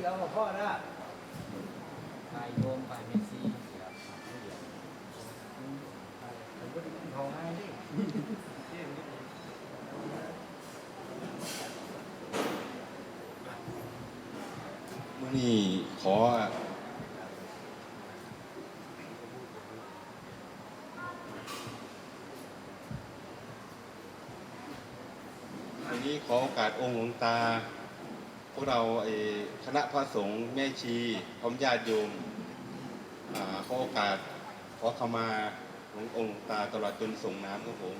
คุณเดียวกับพ่อนะไปโยมไปเมสซี่ผมก็ได้ทองให้ดิมื่อนี้ขอวันนี้ขอโอกาสองค์หลวงตา วกเราไอ้คณะพระสงฆ์แม่ชีพร้อมญาติโยมขอโอกาสขอขมาหลวงองค์ตาตลอดจนส่งน้ำครับผม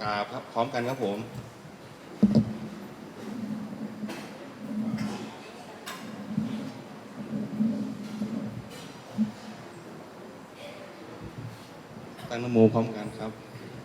กราบครับพร้อมกันครับผมตั้งนโมพร้อมกันครับ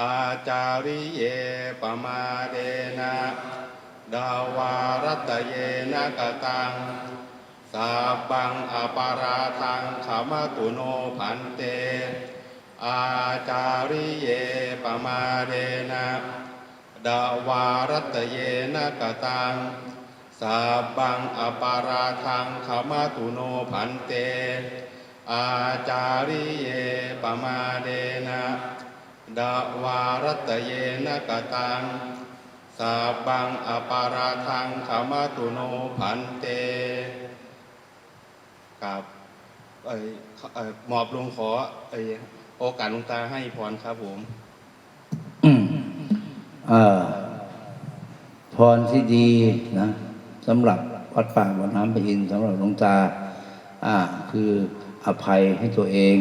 อาจาริเยปมาเดนะดาวารัตเยนะกตังสาบังอปาราทังขามตุโนพันเต อาจาริเยปมาเดนะดาวารัตเยนะกตังสาบังอปาราทังขามตุโนพันเต อาจาริเยปมาเดนะ ดาวารัตเยนะกตังสาบังอปาราทังขามตุโนพันเตกับเอ่ยเอ่อหมอบลงขอเอ่ยโอกาสลงตาให้พรครับผมอืมเอ่อพรที่ดีนะสำหรับวัดป่าบ่อน้ำพระอินสำหรับลงตา อ่า คืออภัยให้ตัวเอง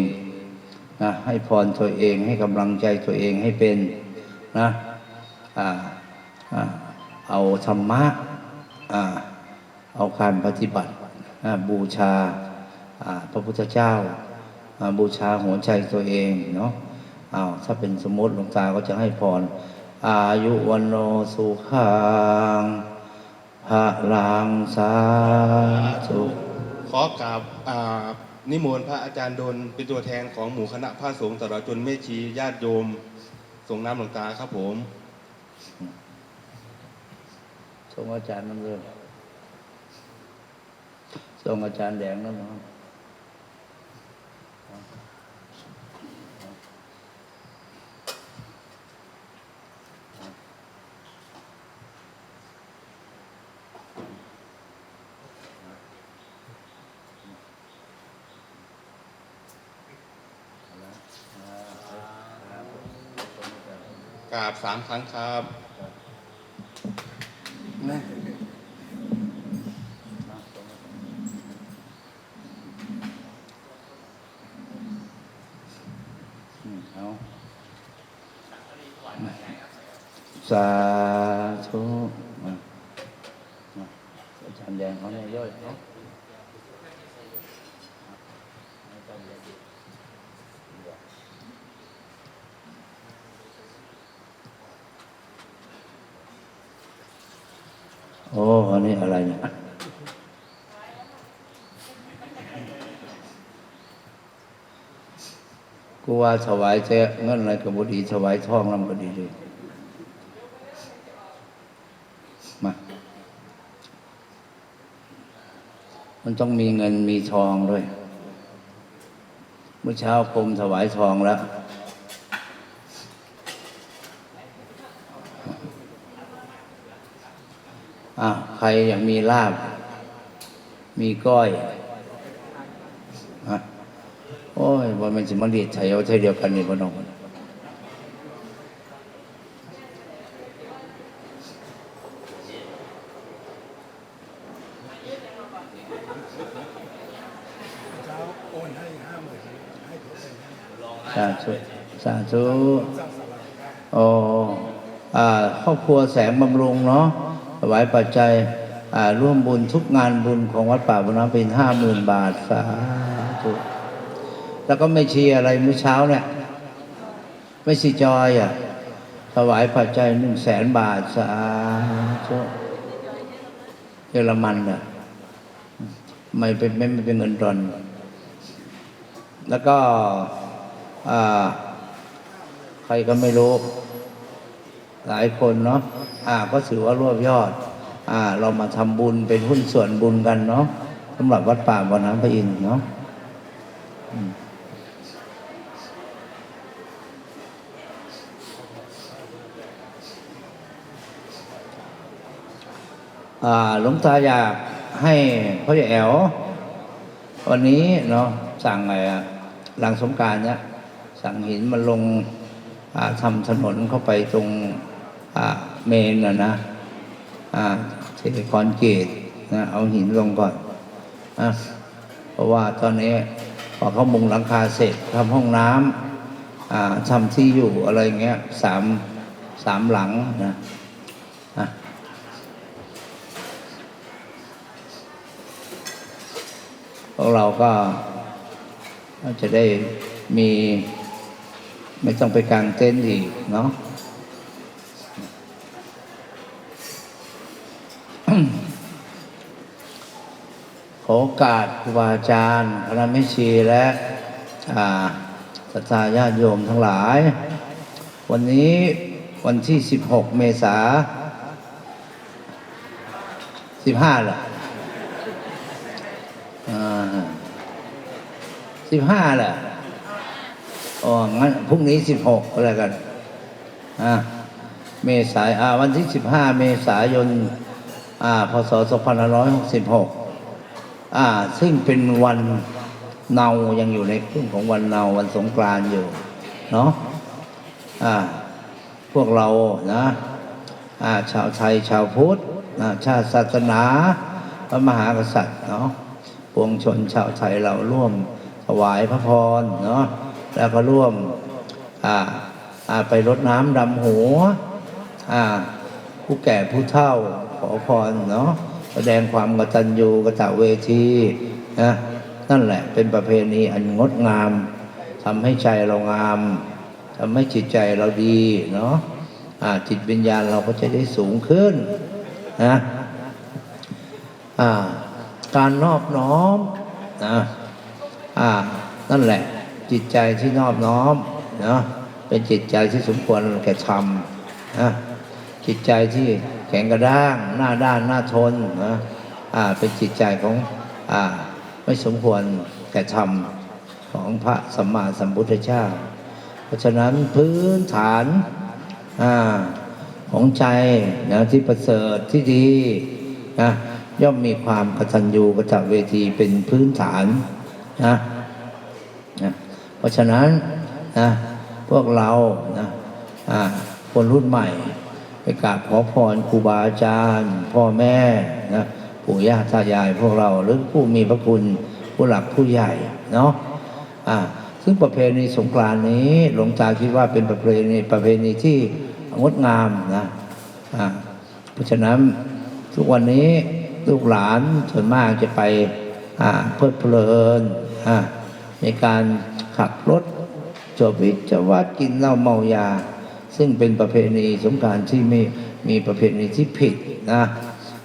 นะให้พรตัวเองให้กำลังใจตัวเองให้เป็นนะอ่าอ่าเอาธรรมะอ่าเอาการปฏิบัติบูชาพระพุทธเจ้า บูชาหัวใจตัวเองเนาะอ้าวถ้าเป็นสมมติหลวงตาก็จะให้พร อายุวันโนสุขังพระลังสาธุขอกราบ นิมนต์พระอาจารย์ดนเป็นตัวแทนของหมู่คณะพระสงฆ์ตลอดจนเมชีญาติโยมส่งน้ำหลวงตาครับผมส่งอาจารย์นั่นเลยส่งอาจารย์แดงนั่นเน กราบสามครั้งครับนะอืมเอาสาธุมามาอาจารย์แดงเขาเนี่ยย่อยเนาะโอ้อันนี้อะไรเนี่ย กูว่าถวายเจ้เงินอะไรกับบดีถวายทองลำบดีเลยมา มันต้องมีเงินมีทองด้วย เมื่อเช้าพรมถวายทองแล้วอะใครอยากมีลาบ มีก้อยฮะโอ้ย ว่ามันจะมาเรียดไทยเอาไทยเดียวกันนี่พ่น้องสาธุสาธุโอ้อ่าครอบครัวแสงบำรุงเนาะถวายปัจจัยอ่าร่วมบุญทุกงานบุญของวัดป่าบุญน้ำเป็นห้าหมื่นบาท สาธุ แล้วก็ไม่ชีอะไรเมื่อเช้าเนี่ยไม่ชีจอยอะถวายปัจจัยหนึ่งแสนบาทสาธุเยอรมันอะไม่เป็นไม่เป็นเงินดอนแล้วก็ใครก็ไม่รู้ หลายคนเนาะอ่า ก็ถือว่ารวบยอด อ่า เรามาทำบุญเป็นหุ้นส่วนบุญกันเนาะสำหรับวัดป่าบ่อน้ำพระอินทร์เนาะอืมอ่า หลวงตาอยากให้พ่อใหญ่แอววันนี้เนาะสั่งไงอะหลังสงการเนี่ยสั่งหินมาลงาทำถนนเข้าไปตรงเมนนะนะเทคอนกตนะเอาหินลงก่อนนะเพราะว่าตอนนี้พอเขามุงหลังคาเสร็จทำห้องน้ำทำที่อยู่อะไรเงี้ยสามสามหลังนะอะ พวกเราก็จะได้มีไม่ต้องไปกางเต็นท์อีกเนาะขอโอกาสครูบาอาจารย์คณะม่ชีและอ่าศรัทธาญาติโยมทั้งหลาย วันนี้วันที่ 16 เมษา 15เหรอ อ่า15เหรออ๋องั้นพรุ่งนี้สิบหกอะไรกันอ่าเมษายอ่าวันที่สิบห้าเมษายนอ่าพศสองพันร้อยหกสิบหกอ่า ซึ่งเป็นวันเนายังอยู่ในครึ่งของวันเนาวันสงกรานต์อยู่ เนาะอ่า พวกเรานะ อ่า ชาวไทยชาวพุทธชาติศาสนา พระมหากษัตริย์เนาะ ปวงชนชาวไทยเราร่วมถวายพระพรเนาะแล้วก็ร่วมอ่าไปรดน้ำดำหัวอ่าผู้แก่ผู้เฒ่าขอพรเนาะแสดงความกตัญญูกตเวทีนะนั่นแหละเป็นประเพณีอันงดงามทำให้ใจเรางามทำให้จิตใจเราดีเนาะอ่าจิตวิญญาณเราก็จะได้สูงขึ้นนะอ่า การนอบน้อมนะอ่านั่นแหละจิตใจที่นอบน้อมนะเป็นจิตใจที่สมควรแก่ธรรมนะจิตใจที่แข็งกระด้าง หน้าด้านหน้าทนนะอ่าเป็นจิตใจของอ่าไม่สมควรแก่ธรรมของพระสัมมาสัมพุทธเจ้า เพราะฉะนั้นพื้นฐานอ่าของใจนะที่ประเสริฐที่ดีนะ ย่อมมีความกตัญญูกตเวทีเป็นพื้นฐานนะนะเพราะฉะนั้นนะพวกเรานะคนรุ่นใหม่ ไปกราบขอพรครูบาอาจารย์ พ่อแม่นะปู่ย่าตายายพวกเราหรือผู้มีพระคุณผู้หลักผู้ใหญ่เนาะอ่าซึ่งประเพณีสงกรานนี้หลวงตาคิดว่าเป็นประเพณีประเพณีที่งดงามนะอ่าเพราะฉะนั้นทุกวันนี้ ลูกหลานส่วนมากจะไปเพลิดเพลินในการขับรถจบวิจวัดกินเหล้าเมายา ซึ่งเป็นประเพณีสงการที่ม่มีประเพณีที่ผิดนะ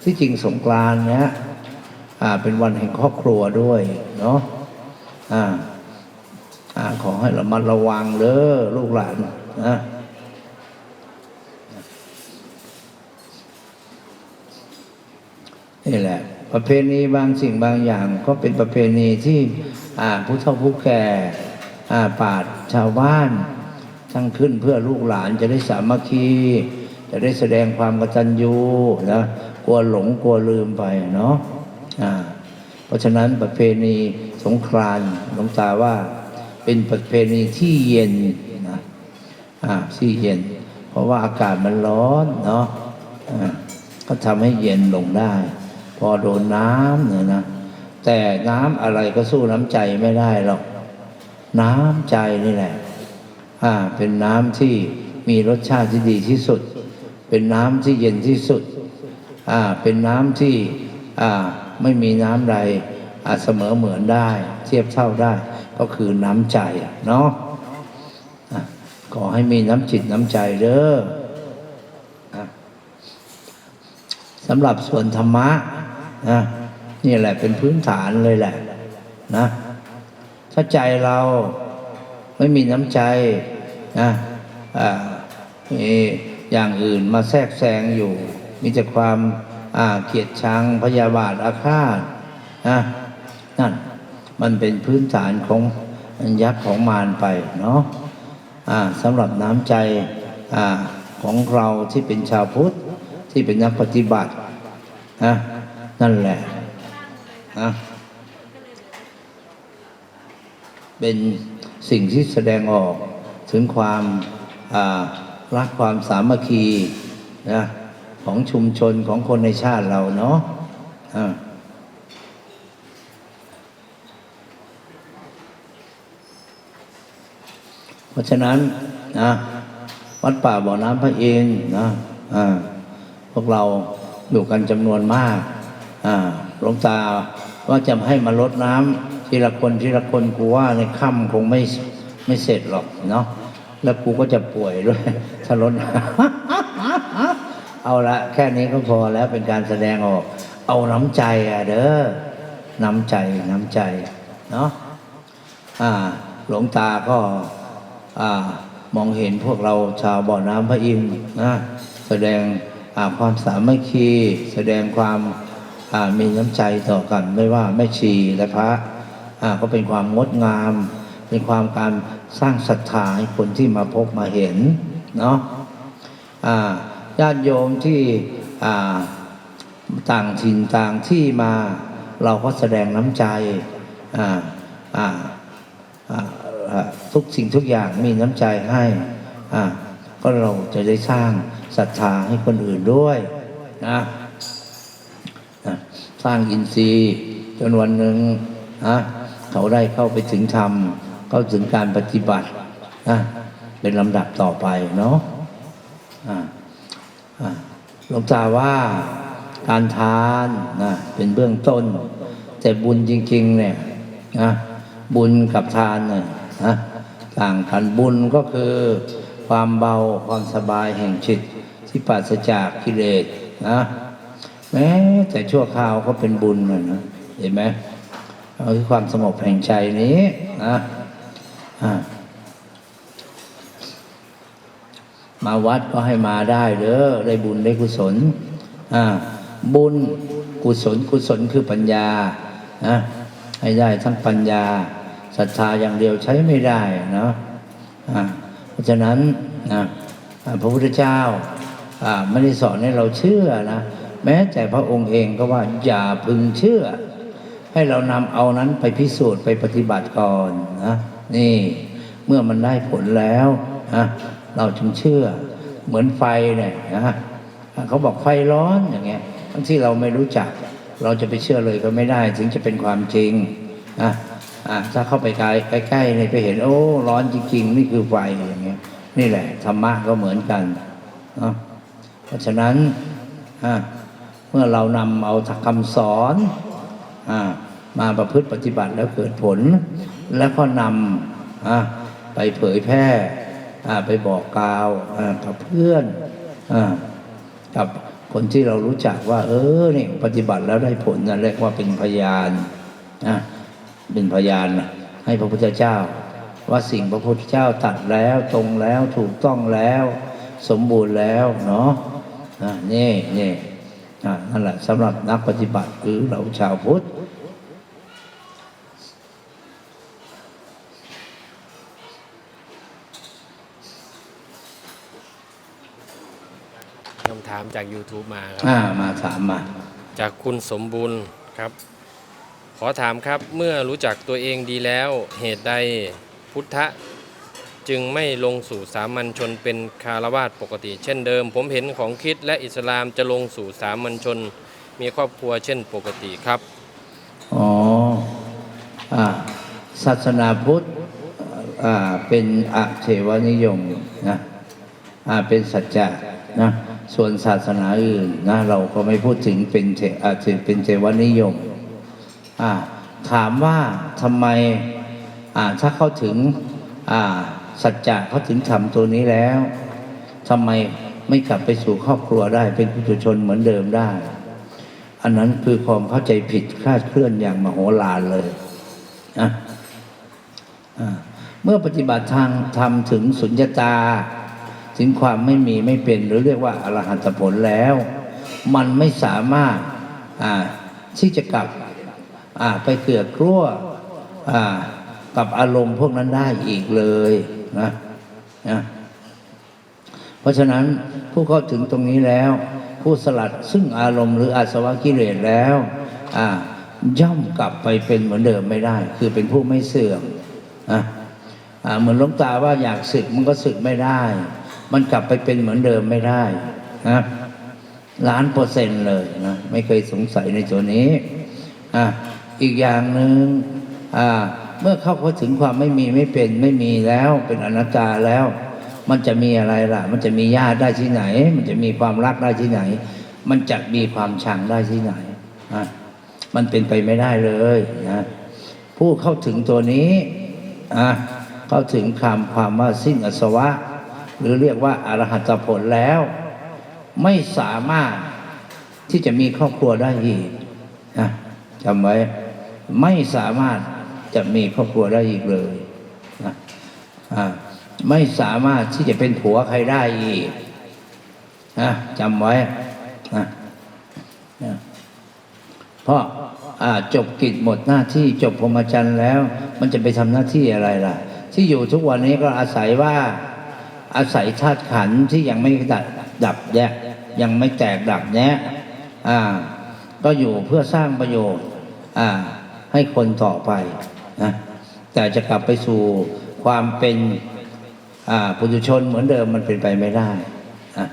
ที่จริงสงกรานต์นะอ่าเป็นวันแห่งครอบครัวด้วยเนาะอ่าอ่าขอให้ระมัดระวังเด้อลูกหลานนะ นี่แหละ ประเพณีบางสิ่งบางอย่างก็เป็นประเพณีที่ผู้เฒ่าผู้แก่อ่าปาดชาวบ้านทั้งขึ้นเพื่อลูกหลานจะได้สามัคคี จะได้แสดงความกตัญญูนะกลัวหลงกลัวลืมไปเนาะอ่าเพราะฉะนั้นประเพณีสงกรานต์หลวงตาว่าเป็นประเพณีที่เย็นนะอ่าที่เย็น เพราะว่าอากาศมันร้อนเนาะอ่าก็ทำให้เย็นลงได้ พอโดนน้ำเนี่ยนะแต่น้ำอะไรก็สู้น้ำใจไม่ได้หรอกน้ำใจนี่แหละอ่าเป็นน้ำที่มีรสชาติที่ดีที่สุด เป็นน้ำที่เย็นที่สุดอ่าเป็นน้ำที่อ่าไม่มีน้ำใดอ่าเสมอเหมือนได้ เทียบเท่าได้ ก็คือน้ำใจเนาะอะขอให้มีน้ำจิตน้ำใจเด้อสำหรับส่วนธรรมะ นะนี่แหละเป็นพื้นฐานเลยแหละ นะถ้าใจเราไม่มีน้ำใจนะอ่ามีอย่างอื่นมาแทรกแซงอยู่ มีแต่ความอาเกลียดชังพยาบาทอาฆาตนะนั่นมันเป็นพื้นฐานของยักษ์ของมารไปเนาะอ่าสำหรับน้ำใจอของเราที่เป็นชาวพุทธที่เป็นนักปฏิบัตินะ นั่นแหละนะเป็นสิ่งที่แสดงออกถึงความรักความสามัคคีนะของชุมชนของคนในชาติเราเนาะอ่าเพราะฉะนั้นนะวัดป่าบ่อน้ำพระเอินทร์นะพวกเราอยู่กันจำนวนมาก หลวงตาว่าจะให้มาลดน้ำทีละคนทีละคนกูว่าในค่ำคงไม่ไม่เสร็จหรอกเนาะแล้วกูก็จะป่วยด้วยถ้าลดเอาละแค่นี้ก็พอแล้วเป็นการแสดงออก เอาน้ำใจอะเด้อน้ำใจน้ำใจเนาะอ่าหลวงตาก็อ่ามองเห็นพวกเราชาวบ่อน้ำพระอินทร์นะแสดงความสามัคคี แสดงความอ่า มีน้ำใจต่อกันไม่ว่าแม่ชีและพระก็เป็นความงดงาม เป็นความการสร้างศรัทธาให้คนที่มาพบมาเห็นเนาะญาติโยมที่ต่างถิ่นต่างที่มาเราก็แสดงน้ำใจทุกสิ่งทุกอย่างมีน้ำใจให้ก็เราจะได้สร้างศรัทธาให้คนอื่นด้วยนะ สร้างอินทรีย์ จนวันหนึ่งนะเขาได้เข้าไปถึงธรรม เข้าถึงการปฏิบัตินะเป็นลำดับต่อไปเนาะอ่าอ่าหลวงตาว่าการทานนะเป็นเบื้องต้น แต่บุญจริง ๆ เนี่ยนะบุญกับทานเนี่ยนะต่างกันบุญก็คือความเบาความสบายแห่งจิตที่ปราศจากกิเลสนะ แม้แต่ชั่วคราวก็เป็นบุญนะนะเห็นไหมเอาคือความสงบแห่งใจนี้นะมาวัดก็ให้มาได้เด้อได้บุญได้กุศลบุญกุศลกุศลคือปัญญานะให้ได้ทั้งปัญญาศรัทธาอย่างเดียวใช้ไม่ได้เนาะเพราะฉะนั้นนะพระพุทธเจ้าไม่ได้สอนให้เราเชื่อนะ แม้แต่พระองค์เองก็ว่าอย่าพึงเชื่อ ให้เรานำเอานั้นไปพิสูจน์ไปปฏิบัติก่อนนะนี่เมื่อมันได้ผลแล้วนะเราจึงเชื่อ เหมือนไฟเนี่ยนะเขาบอกไฟร้อนอย่างเงี้ยทั้งที่เราไม่รู้จัก เราจะไปเชื่อเลยก็ไม่ได้ ถึงจะเป็นความจริงนะถ้าเข้าไปใกล้ใกล้ๆเนี่ยไปเห็นโอ้ร้อนจริง ๆ นี่คือไฟอย่างเงี้ยนี่แหละธรรมะก็เหมือนกันเนาะเพราะฉะนั้นอ่า เมื่อเรานำเอาคำสอนอมาประพฤติปฏิบัติแล้วเกิดผล แล้วก็นำไปเผยแพร่ไปบอกกล่าวกับเพื่อนอกับคนที่เรารู้จักว่า เออเนี่ยปฏิบัติแล้วได้ผลนั่นเรียกว่าเป็นพยานนะเป็นพยานนะให้พระพุทธเจ้า ว่าสิ่งพระพุทธเจ้าตัดแล้วตรงแล้วถูกต้องแล้ว สมบูรณ์แล้วเนาะนี่นี่ นั่นแหละสำหรับนักปฏิบัติหรือเราชาวพุทธคำถามจาก YouTube มาครับอ่ามาถามมา จากคุณสมบูรณ์ครับ ขอถามครับเมื่อรู้จักตัวเองดีแล้ว เหตุใดพุทธะ จึงไม่ลงสู่สามัญชนเป็นคารวาสปกติ เช่นเดิม ผมเห็นของคิดและอิสลามจะลงสู่สามัญชน มีครอบครัวเช่นปกติครับ อ๋ออ่าศาสนาพุทธอ่าเป็นอเทวนิยมนะอ่าเป็นสัจจะนะส่วนศาสนาอื่นนะเราก็ไม่พูดถึงเป็นเทอาจเป็นเทวนิยมอ่าถามว่าทำไมอ่าถ้าเข้าถึงอ่า สัจจะเขาถึงธรรมตัวนี้แล้วทำไมไม่กลับไปสู่ครอบครัวได้เป็นผู้ชนเหมือนเดิมได้ อันนั้นคือความเข้าใจผิดคลาดเคลื่อนอย่างมโหฬารเลยนะเมื่อปฏิบัติทางทำถึงสุญญตา ถึงความไม่มีไม่เป็น หรือเรียกว่าอรหัตผลแล้ว มันไม่สามารถที่จะกลับไปเกือกกลัวอ่ากับอารมณ์พวกนั้นได้อีกเลย นะนะเพราะฉะนั้นผู้เข้าถึงตรงนี้แล้ว ผู้สลัดซึ่งอารมณ์หรืออาสวะกิเลสแล้วอ่าย่อมกลับไปเป็นเหมือนเดิมไม่ได้ คือเป็นผู้ไม่เสื่อมอะอ่าเหมือนลวงตาว่าอยากศึกมันก็ศึกไม่ได้ มันกลับไปเป็นเหมือนเดิมไม่ได้นะล้านเปอร์เซ็นต์เลยนะไม่เคยสงสัยในตัวนี้อะอีกอย่างหนึ่งอ่า เมื่อเข้าถึงความไม่มีไม่เป็นไม่มีแล้วเป็นอนัตตาแล้ว มันจะมีอะไรล่ะ มันจะมีญาติได้ที่ไหน มันจะมีความรักได้ที่ไหน มันจะมีความชังได้ที่ไหนอะมันเป็นไปไม่ได้เลยนะผู้เข้าถึงตัวนี้อะเข้าถึงคำความว่าสิ้นอสวะ หรือเรียกว่าอรหัตผลแล้ว ไม่สามารถที่จะมีครอบครัวได้อีกนะจำไว้ไม่สามารถ จะมีครอบครัวได้อีกเลยนะไม่สามารถที่จะเป็นผัวใครได้อีกนะจำไว้นะนะเพราะจบกิจหมดหน้าที่จบพรหมจรรย์แล้ว มันจะไปทำหน้าที่อะไรล่ะ ที่อยู่ทุกวันนี้ก็อาศัยว่าอาศัยธาตุขันที่ยังไม่ดับดับแยะยังไม่แตกดับแยะอ่า ก็อยู่เพื่อสร้างประโยชน์ อ่า ให้คนต่อไป นะแต่จะกลับไปสู่ความเป็นอ่าปุถุชนเหมือนเดิมมันเป็นไปไม่ได้นะ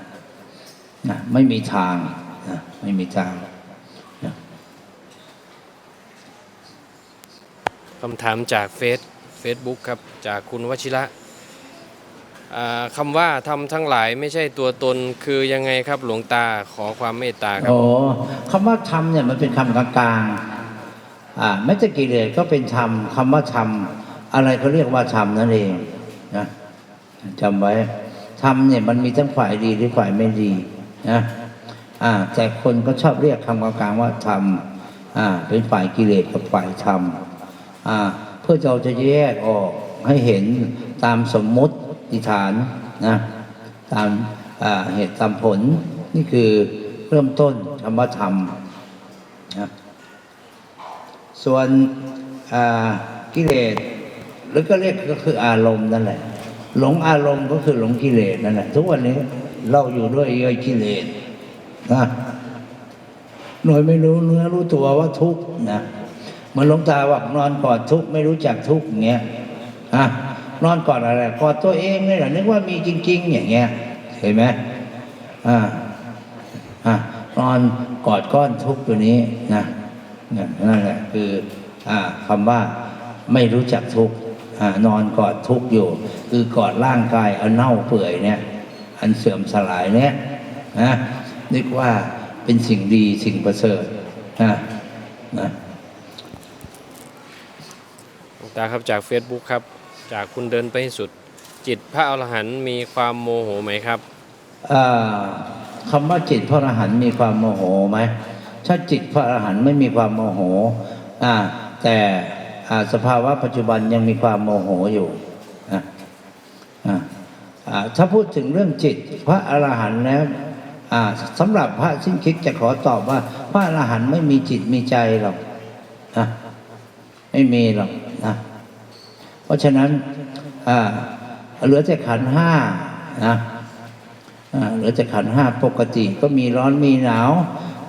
นะไม่มีทางนะไม่มีทางนะคำถามจากเฟซเฟซบุ๊กครับ จากคุณวชิระอ่าคำว่าทำทั้งหลายไม่ใช่ตัวตนคือยังไงครับหลวงตาขอความเมตตาครับโอ้คำว่าธรรมเนี่ยมันเป็นคำกลางๆอ่า ไม่จะกิเลสก็เป็นธรรมคำว่าธรรมอะไรเขาเรียกว่าธรรมนั่นเองนะจำไว้ธรรมเนี่ยมันมีทั้งฝ่ายดีหรือฝ่ายไม่ดีนะอ่าแต่คนก็ชอบเรียกคำกลางๆว่าธรรมอ่าเป็นฝ่ายกิเลสกับฝ่ายธรรมอ่าเพื่อเราจะแยกออกให้เห็นตามสมมุติฐานนะตามอ่าเหตุตามผลนี่คือเริ่มต้นคำว่าธรรมนะ ส่วนกิเลสหรือก็เรียกก็คืออารมณ์นั่นแหละ หลงอารมณ์ก็คือหลงกิเลสนั่นแหละทุกวันนี้เราอยู่ด้วยไอ้กิเลสนะหน่วยไม่รู้เนื้อรู้ตัวว่าทุกข์นะเหมือนหลงตาบอกนอนกอดทุกข์ไม่รู้จักทุกข์อย่างเงี้ยอะนอนกอดอะไรกอดตัวเองนี่แหละนึกว่ามีจริง ๆ อย่างเงี้ยเห็นไหมอ่าอะนอนกอดก้อนทุกข์ตัวนี้นะ นั่นแหละคืออ่าคำว่าไม่รู้จักทุกข์อ่านอนกอดทุกข์อยู่ คือกอดร่างกายอันเน่าเปื่อยเนี่ย อันเสื่อมสลายเนี่ยนะนึกว่าเป็นสิ่งดีสิ่งประเสริฐนะนะหลวงตาครับจาก Facebook ครับ จากคุณเดินไปให้สุด จิตพระอรหันต์มีความโมโหไหมครับอ่าคำว่าจิตพระอรหันต์มีความโมโหไหม ถ้าจิตพระอรหันต์ไม่มีความโมโหอ่าแต่สภาวะปัจจุบันยังมีความโมโหอยู่อ่าถ้าพูดถึงเรื่องจิตพระอรหันต์แล้วสำหรับพระสิ้นคิดจะขอตอบว่า พระอรหันต์ไม่มีจิตมีใจหรอกนะไม่มีหรอกนะเพราะฉะนั้นเหลือแต่ขันห้านะเหลือแต่ขันห้าปกติก็มีร้อนมีหนาว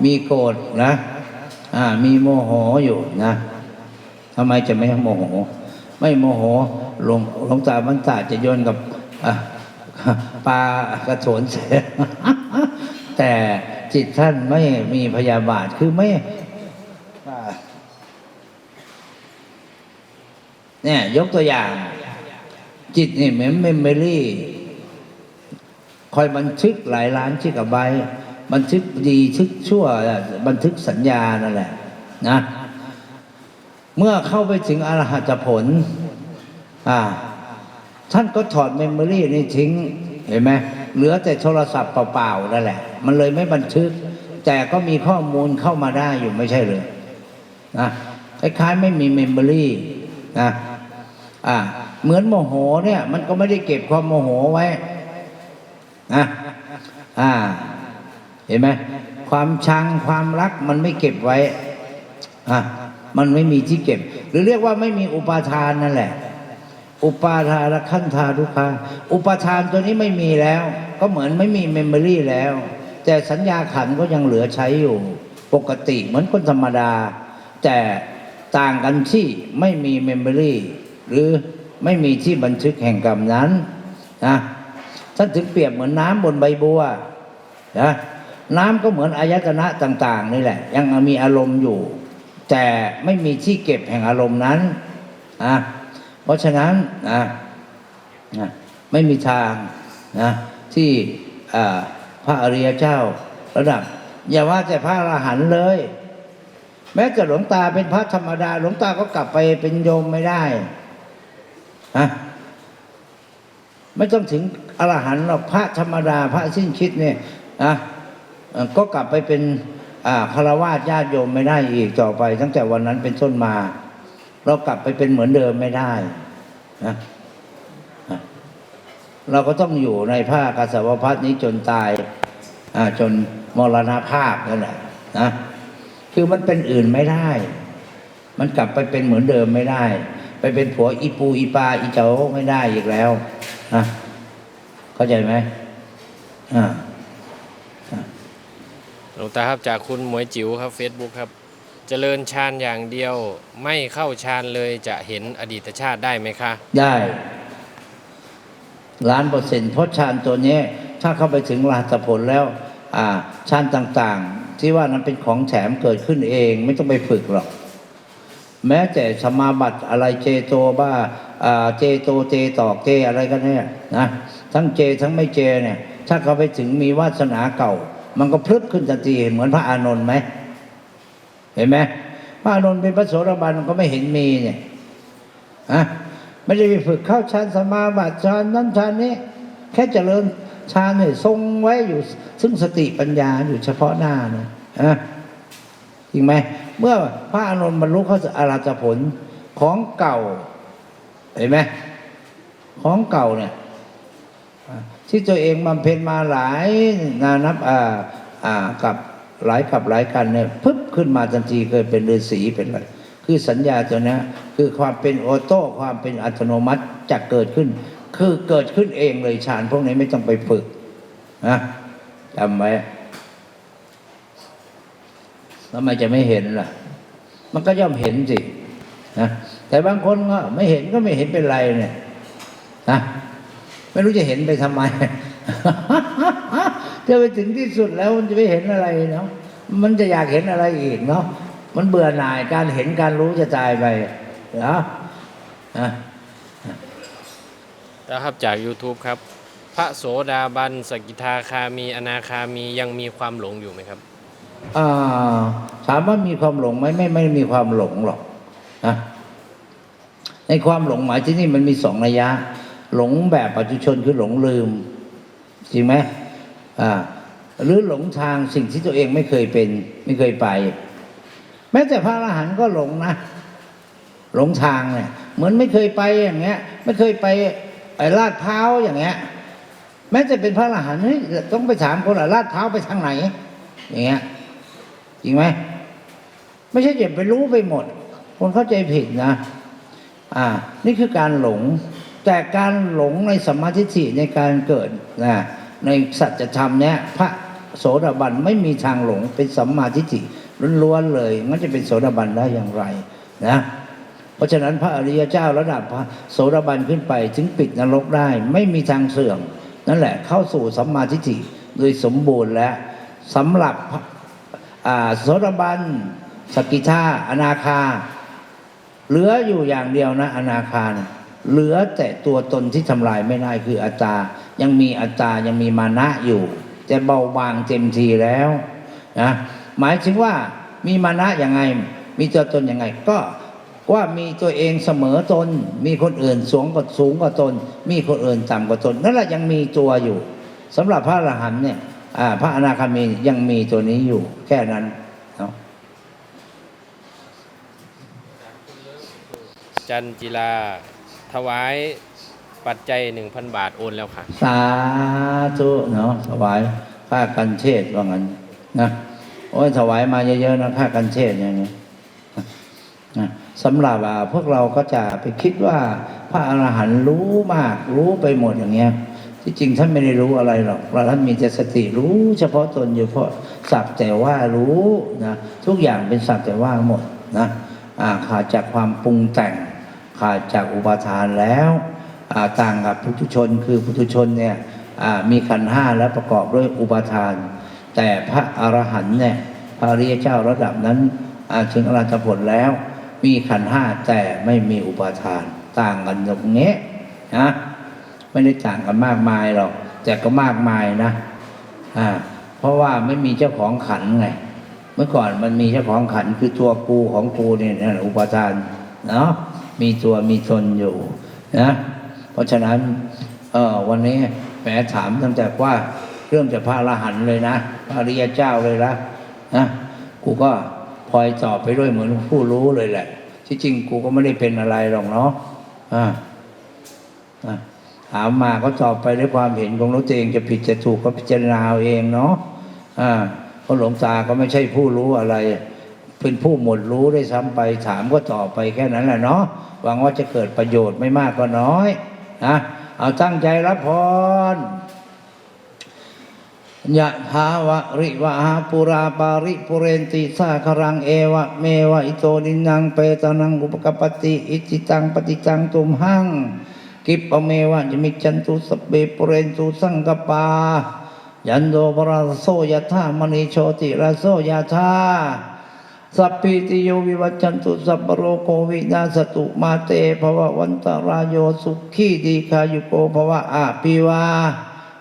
มีโกรธนะอ่ามีโมโหอยู่นะทำไมจะไม่โมโห ไม่โมโหหลวงหลวงตาบรรตาจะโยนกับปลากระโถนเสียแต่จิตท่านไม่มีพยาบาทคือไม่เนี่ยยกตัวอย่าง จิตนี่เหมือนเมมโมรี่ขอยบันทึกหลายล้านชิกะไบต์ บันทึกดีทึกชั่ว บันทึกสัญญานั่นแหละนะเมื่อเข้าไปถึงอรหัตผล อ่า ท่านก็ถอดเมมโมรี่นี่ทิ้งเห็นไหมเหลือแต่โทรศัพท์เปล่าๆนั่นแหละ มันเลยไม่บันทึก แต่ก็มีข้อมูลเข้ามาได้อยู่ไม่ใช่เลยนะคล้ายๆไม่มีเมมโมรี่นะอ่าเหมือนโมโหเนี่ย มันก็ไม่ได้เก็บความโมโหไว้นะอ่า เห็นไหมความชังความรักมันไม่เก็บไว้อะมันไม่มีที่เก็บ หรือเรียกว่าไม่มีอุปาทานนั่นแหละ อุปาทานขันธาทุกขาอุปาทานตัวนี้ไม่มีแล้ว ก็เหมือนไม่มีเมมโมรี่แล้ว แต่สัญญาขันก็ยังเหลือใช้อยู่ ปกติเหมือนคนธรรมดา แต่ต่างกันที่ไม่มีเมมโมรี่หรือไม่มีที่บันทึกแห่งกรรมนั้นนะท่านถึงเปรียบเหมือนน้ำบนใบบัวนะ น้ำก็เหมือนอายตนะต่าง ๆ นี่แหละ ยังมีอารมณ์อยู่ แต่ไม่มีที่เก็บแห่งอารมณ์นั้นนะเพราะฉะนั้นนะนะไม่มีทางนะที่พระอริยเจ้าระดับ อย่าว่าแต่พระอรหันต์เลย แม้แต่หลวงตาเป็นพระธรรมดา หลวงตาก็กลับไปเป็นโยมไม่ได้นะไม่ต้องถึงอรหันต์หรอกพระธรรมดา พระสิ้นคิดเนี่ยนะ ก็กลับไปเป็นอ่าคารวะญาติโยมไม่ได้อีกต่อไป ตั้งแต่วันนั้นเป็นต้นมา เรากลับไปเป็นเหมือนเดิมไม่ได้นะเราก็ต้องอยู่ในผ้ากสาวพัดนี้จนตายจนมรณภาพนั่นแหละนะคือมันเป็นอื่นไม่ได้ มันกลับไปเป็นเหมือนเดิมไม่ได้ ไปเป็นผัวอีปูอีปาอีเจ้าไม่ได้อีกแล้วนะเข้าใจไหมอ่า หลวงตาครับจากคุณหมวยจิ๋วครับ Facebook ครับเจริญฌานอย่างเดียว ไม่เข้าฌานเลยจะเห็นอดีตชาติได้ไหมคะ ได้ล้านเปอร์เซ็นต์เพราะฌานตัวนี้ถ้าเข้าไปถึงรหัสผลแล้วอ่าฌานต่างๆ ที่ว่านั้นเป็นของแถมเกิดขึ้นเอง ไม่ต้องไปฝึกหรอก แม้แต่สมาบัติอะไรเจโตบ้าเจโตเจต่อเจอะไรกันเนี่ยนะทั้งเจทั้งไม่เจเนี่ย ถ้าเขาไปถึงมีวาสนาเก่า มันก็พลึบขึ้นทันทีเหมือนพระอานนท์ไหมเห็นไหมพระอานนท์เป็นพระโสดาบันมันก็ไม่เห็นมีเนี่ยอะไม่ได้ไปฝึกเข้าฌานสมาบัติฌานนั้นฌานนี้ แค่เจริญฌานเนี่ยทรงไว้อยู่ซึ่งสติปัญญาอยู่เฉพาะหน้านะอะจริงไหมเมื่อพระอานนท์บรรลุเข้าอรหัตผลของเก่าเห็นไหมของเก่าเนี่ย ที่ตัวเองบำเพ็ญมาหลายนานับอ่าอ่ากับหลายกับหลายกันเนี่ยปึ๊บขึ้นมาทันทีเกิดเป็นฤาษีเป็นอะไรคือสัญญาตัวนี้คือความเป็นโอโต้ความเป็นอัตโนมัติจะเกิดขึ้น คือเกิดขึ้นเองเลยฌานพวกนี้ไม่ต้องไปฝึกนะจำไว้ทำไมจะไม่เห็นล่ะ มันก็ย่อมเห็นสินะแต่บางคนก็ไม่เห็นก็ไม่เห็นเป็นไรเนี่ยนะ ไม่รู้จะเห็นไปทำไมจะไปถึงที่สุดแล้วมันจะไปเห็นอะไรเนาะมันจะอยากเห็นอะไรอีกเนาะมันเบื่อหน่ายการเห็นการรู้จะตายไปเนาะอะแล้วครับจาก YouTube ครับ พระโสดาบันสกิทาคามี อนาคามียังมีความหลงอยู่ไหมครับอ่าถามว่ามีความหลงไหมไม่ไม่มีความหลงหรอกนะในความหลงหมายที่นี่มันมีสองระยะ หลงแบบปัจจุชนคือหลงลืม จริงไหมอ่าหรือหลงทางสิ่งที่ตัวเองไม่เคยเป็น ไม่เคยไป แม้แต่พระอรหันต์ก็หลงนะ หลงทางเนี่ยเหมือนไม่เคยไปอย่างเงี้ย ไม่เคยไปไอ้ลาดพร้าอย่างเงี้ย แม้จะเป็นพระอรหันต์เฮ้ยต้องไปถามคนอะลาดพร้าไปทางไหน อย่างเงี้ยจริงไหมไม่ใช่จะไปรู้ไปหมด คนเข้าใจผิดนะ อ่า นี่คือการหลง แต่การหลงในสัมมาทิฏฐิในการเกิดนะในสัจธรรมเนี้ยพระโสดาบันไม่มีทางหลงเป็นสัมมาทิฏฐิล้วนๆเลยงั้นจะเป็นโสดาบันได้อย่างไรนะเพราะฉะนั้นพระอริยเจ้าระดับพระโสดาบันขึ้นไปถึงปิดนรกได้ ไม่มีทางเสื่อมนั่นแหละเข้าสู่สัมมาทิฏฐิโดยสมบูรณ์และสำหรับพระโสดาบันสกกิทาอนาคา เหลืออยู่อย่างเดียวนะอนาคานะ เหลือแต่ตัวตนที่ทำลายไม่ได้คืออัตตา ยังมีอัตตายังมีมานะอยู่แต่เบาบางเต็มทีแล้วนะหมายถึงว่ามีมานะยังไง มีตัวตนยังไง ก็ว่ามีตัวเองเสมอตน มีคนอื่นสูงกว่าสูงกว่าตน มีคนอื่นต่ำกว่าตนนั่นแหละยังมีตัวอยู่สำหรับพระอรหันต์เนี่ยพระอนาคามียังมีตัวนี้อยู่ แค่นั้นเนาะจันจิลา ถวายปัจจัย1,000บาทโอนแล้วค่ะ สาธุเนาะถวายค่ากันเทศว่างั้นนะโอ้ยถวายมาเยอะๆนะค่ากันเทศอย่างนี้นะสำหรับพวกเราก็จะไปคิดว่าพระอรหันต์รู้มากรู้ไปหมดอย่างเงี้ย ที่จริงท่านไม่ได้รู้อะไรหรอกเราท่านมีแต่สติรู้ เฉพาะตนอยู่เพราะสักแต่ว่ารู้นะทุกอย่างเป็นสักแต่ว่าหมดนะอ่าขาดจากความปรุงแต่ง ขาดจากอุปทานแล้วต่างกับพุทุชนคือพุทุชนเนี่ยมีขันห้าและประกอบด้วยอุปทาน แต่พระอรหันต์เนี่ยพระริยเจ้าระดับนั้นถึงอรหัตผลแล้ว มีขันห้าแต่ไม่มีอุปทาน ต่างกันตรงนี้นะไม่ได้ต่างกันมากมายหรอกแต่ก็มากมายนะอ่าเพราะว่าไม่มีเจ้าของขันไงเมื่อก่อนมันมีเจ้าของขันคือตัวกูของกูเนี่ยอุปทานเนาะ มีตัวมีตนอยู่นะเพราะฉะนั้นเออวันนี้แหมถามตั้งแต่ว่าเรื่องจากพระอรหันต์เลยนะพระอริยเจ้าเลยละนะกูก็พลอยตอบไปด้วยเหมือนผู้รู้เลยแหละ ที่จริงกูก็ไม่ได้เป็นอะไรหรอกเนาะอ่าอะถามมาก็ตอบไปด้วยความเห็นของตัวเองจะผิดจะถูกก็พิจารณาเอาเองเนาะอ่าเพราะหลวงตาก็ไม่ใช่ผู้รู้อะไร เป็นผู้หมดรู้ได้ซ้ำไป ถามก็ตอบไปแค่นั้นแหละเนาะหวังว่าจะเกิดประโยชน์ไม่มากก็น้อยนะเอาตั้งใจรับพรยะถาวะริวะหาปุราปาริปุเรนติสาครังเอวะเมวะอิโตดินังเปตานังอุปกปติอิจิตังปฏิตังตุมหังกิปะเมวะยมิจันตุสเปปุเรนตุสังกปา ยันโดปราโสยธามณีโชติราโสยธา สัพพิติโยวิวัจจันตุสัพโรโควินาสตุมาเตภวะวันตรายโยสุขีดีคายุโกภวะอาปิวา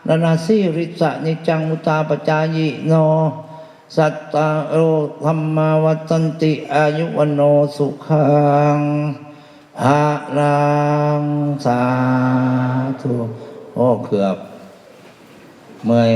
นานาสิริสะนิจังมุตาปจายิโน สัตตาโอธรรมาวัตันติอายุวันโนสุขังภาลังสาธุโอ้เกือบเมื่อย